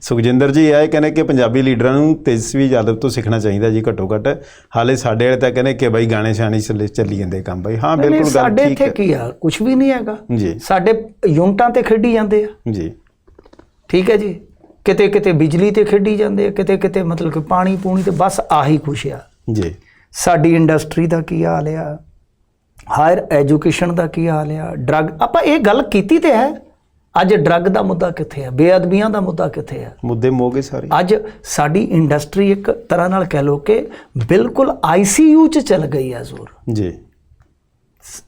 ਸੁਖਜਿੰਦਰ ਜੀ ਆਏ ਕਹਿੰਦੇ ਕਿ ਪੰਜਾਬੀ ਲੀਡਰਾਂ ਨੂੰ ਤੇਜਸਵੀ ਯਾਦਵ ਤੋਂ ਸਿੱਖਣਾ ਚਾਹੀਦਾ ਜੀ ਘੱਟੋ ਘੱਟ। ਹਾਲੇ ਸਾਡੇ ਵਾਲੇ ਤਾਂ ਕਹਿੰਦੇ ਕਿ ਬਾਈ ਗਾਣੇ ਸ਼ਾਣੇ ਚੱਲੇ ਚੱਲੀ ਜਾਂਦੇ ਕੰਮ ਬਾਈ। ਹਾਂ ਬਿਲਕੁਲ ਗੱਲ ਸਾਡੇ ਠੀਕ ਇੱਥੇ ਹੈ। ਕੀ ਆ? ਕੁਝ ਵੀ ਨਹੀਂ ਹੈਗਾ। ਜੀ। ਸਾਡੇ ਯੂਨਿਟਾਂ ਤੇ ਖੇਡੀ ਜਾਂਦੇ ਆ। ਜੀ। ਠੀਕ ਹੈ ਜੀ? ਕਿਤੇ ਕਿਤੇ ਬਿਜਲੀ ਤੇ ਖੇਡੀ ਜਾਂਦੇ ਆ ਕਿਤੇ ਕਿਤੇ ਮਤਲਬ ਕਿ ਪਾਣੀ ਪੂਣੀ ਤੇ ਬਸ ਆਹੀ ਕੁਛ ਆ। ਜੀ। ਸਾਡੀ ਇੰਡਸਟਰੀ ਦਾ ਕੀ ਹਾਲ ਆ? ਹਾਇਰ ਐਜੂਕੇਸ਼ਨ ਦਾ ਕੀ ਹਾਲ ਆ? ਡਰੱਗ ਆਪਾਂ ਇਹ ਗੱਲ ਕੀਤੀ ਤੇ ਹੈ। ਅੱਜ ਡਰੱਗ ਦਾ ਮੁੱਦਾ ਕਿੱਥੇ ਆ? ਬੇਅਦਬੀਆਂ ਦਾ ਮੁੱਦਾ ਕਿੱਥੇ ਆ? ਮੁੱਦੇ ਮੋਗੇ ਸਾਰੇ। ਅੱਜ ਸਾਡੀ ਇੰਡਸਟਰੀ ਇੱਕ ਤਰ੍ਹਾਂ ਨਾਲ ਕਹਿ ਲੋ ਕਿ ਬਿਲਕੁਲ ਆਈਸੀਯੂ ਚ ਚਲ ਗਈ ਆ ਜ਼ੋਰ। ਜੀ।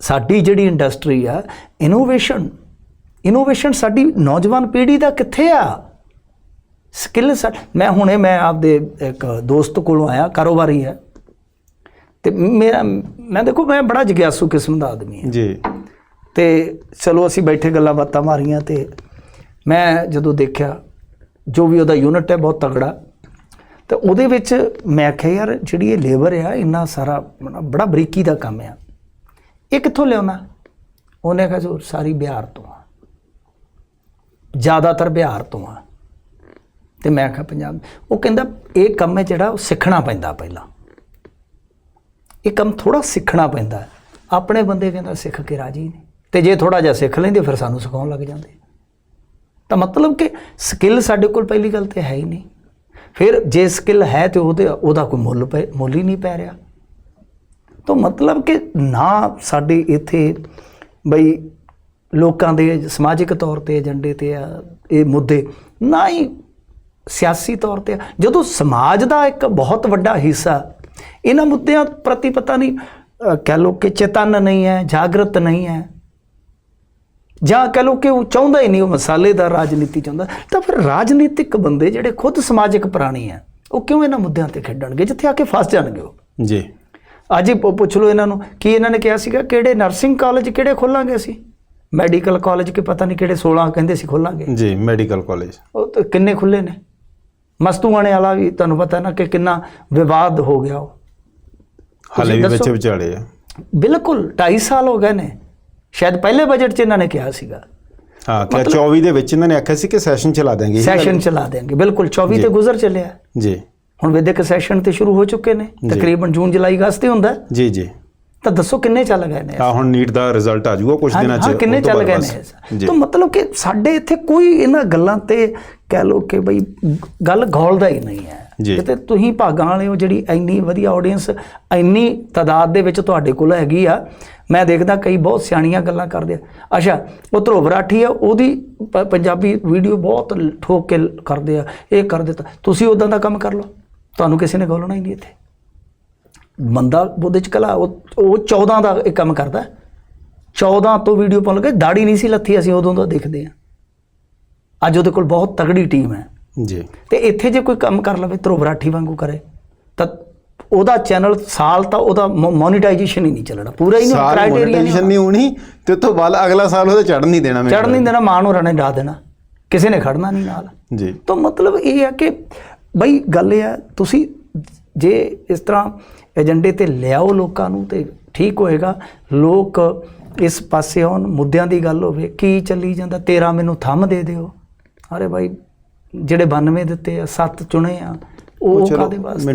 ਸਾਡੀ ਜਿਹੜੀ ਇੰਡਸਟਰੀ ਆ ਇਨੋਵੇਸ਼ਨ ਇਨੋਵੇਸ਼ਨ ਸਾਡੀ ਨੌਜਵਾਨ ਪੀੜ੍ਹੀ ਦਾ ਕਿੱਥੇ ਆ? ਸਕਿੱਲ ਮੈਂ ਹੁਣੇ ਮੈਂ ਆਪਦੇ ਇੱਕ ਦੋਸਤ ਕੋਲੋਂ ਆਇਆ ਕਾਰੋਬਾਰੀ ਹੈ ਤੇ ਮੇਰਾ ਮੈਂ ਦੇਖੋ ਮੈਂ ਬੜਾ ਜਿਗਿਆਸੂ ਕਿਸਮ ਦਾ ਆਦਮੀ ਹਾਂ ਜੀ। ਤੇ ਚਲੋ ਅਸੀਂ ਬੈਠੇ ਗੱਲਾਂ ਬਾਤਾਂ ਮਾਰੀਆਂ ਤੇ ਮੈਂ ਜਦੋਂ ਦੇਖਿਆ, ਜੋ ਵੀ ਉਹਦਾ ਯੂਨਿਟ ਹੈ ਬਹੁਤ ਤਗੜਾ ਤੇ ਉਹਦੇ ਵਿੱਚ ਮੈਂ ਆਖਿਆ ਯਾਰ, ਜਿਹੜੀ ਇਹ ਲੇਬਰ ਆ, ਇੰਨਾ ਸਾਰਾ ਬੜਾ ਬਰੀਕੀ ਦਾ ਕੰਮ ਆ। ਇਹ ਕਿੱਥੋਂ ਲਿਆਉਣਾ? ਉਹਨੇ ਕਿਹਾ, ਜੋ ਸਾਰੀ ਬਿਹਾਰ ਤੋਂ ਆ। ਜ਼ਿਆਦਾਤਰ ਬਿਹਾਰ ਤੋਂ ਆ। ਤੇ ਮੈਂ ਆਖਿਆ ਪੰਜਾਬ ਉਹ ਕਹਿੰਦਾ, ਇਹ ਕੰਮ ਹੈ ਜਿਹੜਾ ਉਹ ਸਿੱਖਣਾ ਪੈਂਦਾ ਪਹਿਲਾਂ। ਇਹ ਕੰਮ ਥੋੜਾ ਸਿੱਖਣਾ ਪੈਂਦਾ। ਆਪਣੇ ਬੰਦੇ ਕਹਿੰਦਾ, ਸਿੱਖ ਕੇ ਰਾਜੀ ਨੇ ਤੇ ਜੇ ਥੋੜਾ ਜਿਹਾ ਸਿੱਖ ਲੈਂਦੇ, ਫਿਰ ਸਾਨੂੰ ਸਿਖਾਉਣ ਲੱਗ ਜਾਂਦੇ। ਤਾਂ ਮਤਲਬ ਕਿ ਸਕਿੱਲ ਸਾਡੇ ਕੋਲ ਪਹਿਲੀ ਗੱਲ ਤੇ ਹੈ ਹੀ ਨਹੀਂ। ਫਿਰ ਜੇ ਸਕਿੱਲ ਹੈ ਤੇ ਉਹਦੇ, ਉਹਦਾ ਕੋਈ ਮੁੱਲ ਪੈ, ਮੁੱਲ ਹੀ ਨਹੀਂ ਪੈ ਰਿਹਾ। ਤਾਂ ਮਤਲਬ ਕਿ ਨਾ ਸਾਡੇ ਇੱਥੇ ਬਈ ਲੋਕਾਂ ਦੇ ਸਮਾਜਿਕ ਤੌਰ ਤੇ ਏਜੰਡੇ ਤੇ ਆ, ਇਹ ਮੁੱਦੇ, ਨਾ ਹੀ ਸਿਆਸੀ ਤੌਰ ਤੇ ਆ। ਜਦੋਂ ਸਮਾਜ ਦਾ ਇੱਕ ਬਹੁਤ ਵੱਡਾ ਹਿੱਸਾ, ਇਹਨਾਂ ਮੁੱਦਿਆਂ ਪ੍ਰਤੀ ਪਤਾ ਨਹੀਂ ਕਹਿ ਲੋ ਕਿ ਚੇਤਨ ਨਹੀਂ ਹੈ, ਜਾਗਰਤ ਨਹੀਂ ਹੈ। ਜਾਂ ਕਹਿ ਲੋ ਕਿ ਉਹ ਚਾਹੁੰਦਾ ਹੀ ਨਹੀਂ ਉਹ ਮਸਾਲੇਦਾਰ ਰਾਜਨੀਤੀ ਚਾਹੁੰਦਾ ਤਾਂ ਫਿਰ ਰਾਜਨੀਤਿਕ ਬੰਦੇ ਜਿਹੜੇ ਖੁਦ ਸਮਾਜਿਕ ਪ੍ਰਾਣੀ ਆ ਉਹ ਕਿਉਂ ਇਹਨਾਂ ਮੁੱਦਿਆਂ ਤੇ ਖੇਡਣਗੇ ਜਿੱਥੇ ਆ ਕੇ ਫਸ ਜਾਣਗੇ ਉਹ? ਜੀ। ਅੱਜ ਹੀ ਪੁੱਛ ਲਓ ਇਹਨਾਂ ਨੂੰ ਕੀ ਇਹਨਾਂ ਨੇ ਕਿਹਾ ਸੀਗਾ ਕਿਹੜੇ ਨਰਸਿੰਗ ਕਾਲਜ ਕਿਹੜੇ ਖੋਲਾਂਗੇ ਅਸੀਂ? ਮੈਡੀਕਲ ਕਾਲਜ ਕਿ ਪਤਾ ਨਹੀਂ ਕਿਹੜੇ 16 ਕਹਿੰਦੇ ਸੀ ਖੋਲਾਂਗੇ? ਜੀ ਮੈਡੀਕਲ ਕਾਲਜ। ਉਹ ਤਾਂ ਕਿੰਨੇ ਖੁੱਲੇ ਨੇ? ਮਸਤੂਆਣੇ ਵਾਲਾ ਵੀ ਤੁਹਾਨੂੰ ਪਤਾ ਨਾ ਕਿ ਕਿੰਨਾ ਵਿਵਾਦ ਹੋ ਗਿਆ ਉਹ। ਹਾਲੇ ਵੀ। ਬੱਚੇ ਵਿਚਾਲੇ ਆ। ਬਿਲਕੁਲ 2.5 ਸਾਲ ਹੋ ਗਏ ਨੇ। ਸ਼ਾਇਦ ਪਹਿਲੇ ਬਜਟ 'ਚ ਇਹਨਾਂ ਨੇ ਕਿਹਾ ਸੀਗਾ ਹਾਂ ਕਿ 24 ਦੇ ਵਿੱਚ ਇਹਨਾਂ ਨੇ ਆਖਿਆ ਸੀ ਕਿ ਸੈਸ਼ਨ ਚਲਾ ਦੇਣਗੇ? ਸੈਸ਼ਨ ਚਲਾ ਦੇਣਗੇ ਬਿਲਕੁਲ 24 ਤੇ। ਗੁਜ਼ਰ ਚੱਲਿਆ ਜੀ ਹੁਣ ਵਿਦਿਅਕ ਸੈਸ਼ਨ ਤੇ ਸ਼ੁਰੂ ਹੋ ਚੁੱਕੇ ਨੇ। ਤਕਰੀਬਨ ਜੂਨ ਜੁਲਾਈ ਅਗਸਤ ਹੀ ਹੁੰਦਾ ਹੈ। ਜੀ ਜੀ ਤਾਂ ਦੱਸੋ ਕਿੰਨੇ ਚੱਲ ਗਏ ਨੇ ਆ ਹੁਣ ਨੀਟ ਦਾ ਰਿਜ਼ਲਟ ਆ ਜਾਊਗਾ ਕੁਝ ਹਾਂ ਦਿਨਾਂ ਚ ਹਾਂ, ਕਿੰਨੇ ਤੋਂ ਚੱਲ ਗਏ। ਨੇ ਤਾਂ ਮਤਲਬ ਕਿ ਸਾਡੇ ਇੱਥੇ ਕੋਈ ਇਹਨਾਂ ਗੱਲਾਂ ਤੇ ਕਹਿ ਲੋ ਕਿ ਬਈ ਗੱਲ ਗੌਲਦਾ ਹੀ ਨਹੀਂ ਹੈ। ਕਿਤੇ ਤੁਸੀਂ ਭਾਗਾਂ ਵਾਲੇ ਹੋ ਜਿਹੜੀ ਇੰਨੀ ਵਧੀਆ ਆਡੀਅנס ਇੰਨੀ ਤਾਦਾਦ ਦੇ ਵਿੱਚ ਤੁਹਾਡੇ ਕੋਲ ਹੈਗੀ ਆ ਮੈਂ ਦੇਖਦਾ ਕਈ ਬਹੁਤ ਸਿਆਣੀਆਂ ਗੱਲਾਂ ਕਰਦੇ ਆ। ਅੱਛਾ ਉਹ ਧਰੁਵ ਰਾਠੀ ਆ ਉਹਦੀ ਪੰਜਾਬੀ ਵੀਡੀਓ ਬਹੁਤ ਠੋਕ ਕੇ ਕਰਦੇ ਆ ਇਹ ਕਰ ਦਿੱਤਾ। ਤੁਸੀਂ ਉਦਾਂ ਦਾ ਕੰਮ ਕਰ ਲਓ। ਤੁਹਾਨੂੰ ਕਿਸੇ ਨੇ ਗੋਲਣਾ ਹੀ ਨਹੀਂ ਇੱਥੇ। ਬੰਦਾ ਉਹਦੇ ਚ ਕਲਾ ਉਹ ਉਹ 14 ਦਾ ਇਹ ਕੰਮ ਕਰਦਾ। ਹੈ। 14 ਤੋਂ ਵੀਡੀਓ ਪਾਉਣ ਲੱਗੇ ਦਾੜੀ ਨਹੀਂ ਸੀ ਲੱਥੀ ਅਸੀਂ ਉਦੋਂ ਦਾ ਦੇਖਦੇ ਆ। ਅੱਜ ਉਹਦੇ ਕੋਲ ਬਹੁਤ ਤਗੜੀ ਟੀਮ ਹੈ। ਜੀ। ਤੇ ਇੱਥੇ ਜੇ ਕੋਈ ਕੰਮ ਕਰ ਲਵੇ ਧਰੁਵ ਰਾਠੀ ਵਾਂਗੂ ਕਰੇ ਤਾਂ ਉਹਦਾ ਚੈਨਲ ਸਾਲ ਤਾਂ ਉਹਦਾ ਮੋਨੀਟਾਈਜੇਸ਼ਨ ਹੀ ਨਹੀਂ ਚੱਲਣਾ। ਪੂਰਾ ਹੀ ਨਹੀਂ ਕ੍ਰਾਈਟੇਰੀਆ ਨਹੀਂ ਹੋਣੀ। ਤੇ ਤੋਂ ਬਾਅਦ ਅਗਲਾ ਸਾਲ ਉਹਦੇ ਚੜ ਨਹੀਂ ਦੇਣਾ ਮੈਨੂੰ ਚੜ ਨਹੀਂ ਦੇਣਾ ਮਾਂ ਨੂੰ ਰਣੇ ਡਾ ਦੇਣਾ। ਕਿਸੇ ਨੇ ਖੜਨਾ ਨਹੀਂ ਨਾਲ। ਜੀ। ਤਾਂ ਮਤਲਬ ਇਹ ਹੈ ਕਿ ਬਈ ਗੱਲ ਇਹ ਹੈ ਤੁਸੀਂ ਜੇ ਇਸ ਤਰ੍ਹਾਂ ਏਜੰਡੇ ਤੇ ਲਿਆਓ ਲੋਕਾਂ ਨੂੰ ਤੇ ਠੀਕ ਹੋਏਗਾ। ਲੋਕ ਇਸ ਪਾਸੇ ਆਉਣ ਮੁੱਦਿਆਂ ਦੀ ਗੱਲ ਹੋਵੇ ਕੀ ਚੱਲੀ ਜਾਂਦਾ? ਤੇਰਾ ਮੈਨੂੰ ਥੰਮ ਦੇ ਦਿਓ। ਅਰੇ ਭਾਈ ਜਿਹੜੇ 92 ਦਿੱਤੇ ਆ ਸੱਤ ਚੁਣੇ ਆ ਉਹ ਕਾਦੇ ਵਾਸਤੇ ਆ?